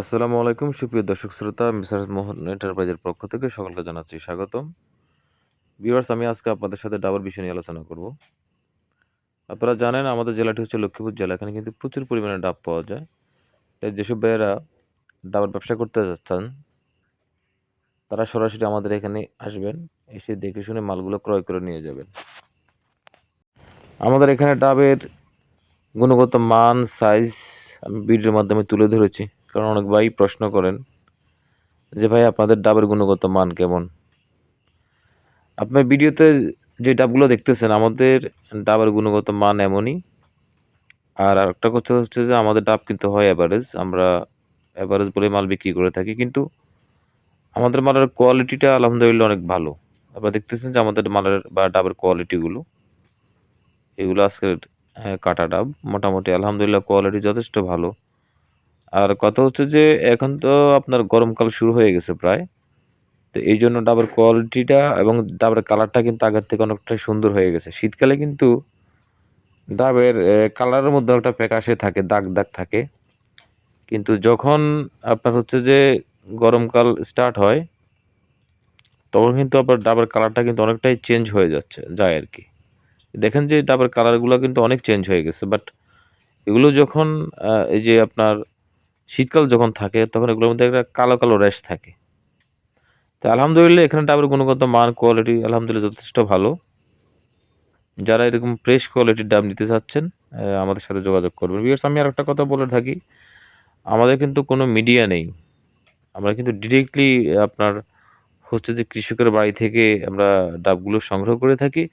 আসসালামু আলাইকুম, সুপ্রিয় দর্শক শ্রোতা মিসার মোহন এন্টারপ্রাইজের পক্ষ থেকে সকলকে জানাচ্ছি স্বাগতম। ভিউয়ার্স, আমি আজকে আপনাদের সাথে ডাবার বিষয় নিয়ে আলোচনা করব। আপনারা জানেন, আমাদের জেলাটি হচ্ছে লক্ষ্মীপুর জেলা, এখানে কিন্তু প্রচুর পরিমাণে ডাব পাওয়া যায়। তাই যেসব ভাইয়েরা ডাবার ব্যবসা করতে যাচ্ছেন, তারা সরাসরি আমাদের এখানে আসবেন, এসে দেখে শুনে মালগুলো ক্রয় করে নিয়ে যাবেন। আমাদের এখানে ডাবের গুণগত মান সাইজ আমি ভিডিওর মাধ্যমে তুলে ধরেছি। কারণ অনেক ভাই প্রশ্ন করেন যে, ভাই, আপনাদের ডাবের গুণগত মান কেমন? আপনার ভিডিওতে যে ডাবগুলো দেখতেছেন, আমাদের ডাবের গুণগত মান এমনই। আর আরেকটা কথা হচ্ছে যে, আমাদের ডাব কিন্তু হয় অ্যাভারেজ আমরা অ্যাভারেজ বলে মাল বিক্রি করে থাকি। কিন্তু আমাদের মালের কোয়ালিটিটা আলহামদুলিল্লাহ অনেক ভালো। আপনারা দেখতেছেন যে, আমাদের মালের বা ডাবের কোয়ালিটিগুলো এগুলো আজকের কাটা ডাব। মোটামুটি আলহামদুলিল্লাহ কোয়ালিটি যথেষ্ট ভালো। আর কথা হচ্ছে যে এখন তো আপনার গরমকাল শুরু হয়ে গেছে প্রায়। তো এই জন্য ডাবের কোয়ালিটিটা এবং ডাবের কালারটা কিন্তু আগের থেকে অনেকটা সুন্দর হয়ে গেছে। শীতকালে কিন্তু ডাবের কালারের মধ্যে একটা প্যাকাশে থাকে, দাগ দাগ থাকে। কিন্তু যখন আপনার হচ্ছে যে গরমকাল স্টার্ট হয়, তখন কিন্তু আপনার ডাবের কালারটা কিন্তু অনেকটাই চেঞ্জ হয়ে যাচ্ছে, যায় আর কি। দেখেন যে ডাবের কালারগুলো কিন্তু অনেক চেঞ্জ হয়ে গেছে বাট এগুলো যখন এই যে আপনার শীতকাল যখন থাকে, তখন এগুলোর মধ্যে একটা কালো কালো র্যাশ থাকে। তো আলহামদুলিল্লাহ, এখানে ডাবের গুণগত মান কোয়ালিটি আলহামদুলিল্লাহ যথেষ্ট ভালো। যারা এরকম ফ্রেশ কোয়ালিটির ডাব নিতে চাচ্ছেন আমাদের সাথে যোগাযোগ করবেন। বিকজ আমি আর একটা কথা বলে থাকি, আমাদের কিন্তু কোনো মিডিয়া নেই। আমরা কিন্তু ডিরেক্টলি আপনার হচ্ছে যে কৃষকের বাড়ি থেকে আমরা ডাবগুলো সংগ্রহ করে থাকি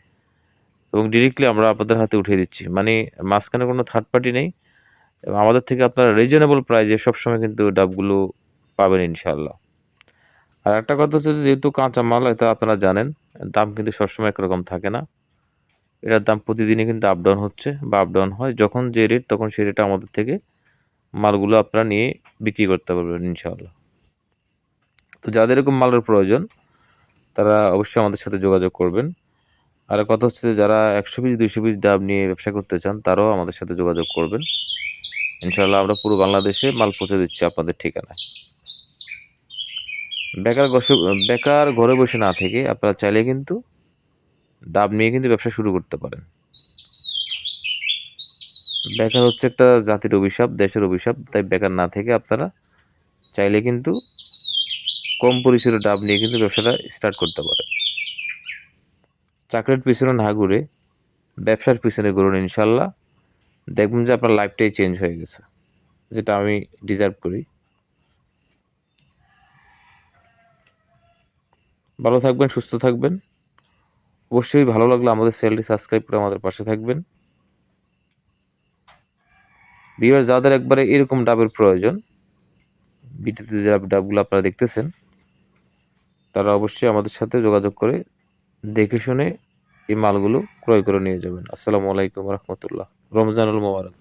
এবং ডিরেক্টলি আমরা আপনাদের হাতে উঠিয়ে দিচ্ছি। মানে মাঝখানে কোনো থার্ড পার্টি নেই। এবং আমাদের থেকে আপনারা রিজনেবল প্রাইজে সবসময় কিন্তু ডাবগুলো পাবেন ইনশাল্লাহ আর একটা কথা হচ্ছে যেহেতু কাঁচা মাল, এটা আপনারা জানেন, দাম কিন্তু সবসময় একরকম থাকে না। এটার দাম প্রতিদিনই কিন্তু আপ ডাউন হচ্ছে বা আপ ডাউন হয়। যখন যে রেট তখন সেই রেটে আমাদের থেকে মালগুলো আপনারা নিয়ে বিক্রি করতে পারবেন ইনশাআল্লাহ। তো যাদের এরকম মালের প্রয়োজন, তারা অবশ্যই আমাদের সাথে যোগাযোগ করবেন। আর কথা হচ্ছে যারা একশো পিস, দুইশো পিস ডাব নিয়ে ব্যবসা করতে চান, তারাও আমাদের সাথে যোগাযোগ করবেন। ইনশাআল্লাহ আমরা পুরো বাংলাদেশে মাল পৌঁছে দিচ্ছি আপনাদের ঠিকানায়। বেকার বেকার ঘরে বসে না থেকে আপনারা চাইলে কিন্তু ডাব নিয়ে কিন্তু ব্যবসা শুরু করতে পারেন। বেকার হচ্ছে একটা জাতির অভিশাপ, দেশের অভিশাপ, তাই বেকার না থেকে আপনারা চাইলে কিন্তু কম পরিসরে ডাব নিয়ে কিন্তু ব্যবসাটা স্টার্ট করতে পারেন। চাকরির পিছনে না ঘুরে ব্যবসার পিছনে ঘুরুন ইনশাল্লাহ দেখবেন যে আপনার লাইফটাই চেঞ্জ হয়ে গেছে, যেটা আমি ডিজার্ভ করি। ভালো থাকবেন, সুস্থ থাকবেন। অবশ্যই ভালো লাগলে আমাদের চ্যানেলটি সাবস্ক্রাইব করে আমাদের পাশে থাকবেন। বিয়ার যাদের একবারে এরকম ডাবের প্রয়োজন বিটিতে যে ডাবগুলো আপনারা দেখতেছেন, তারা অবশ্যই আমাদের সাথে যোগাযোগ করে দেখে শুনে এই মালগুলো ক্রয় করে নিয়ে যাবেন। আসসালামু আলাইকুম রহমতুল্লাহ। রমজানুল মোবারক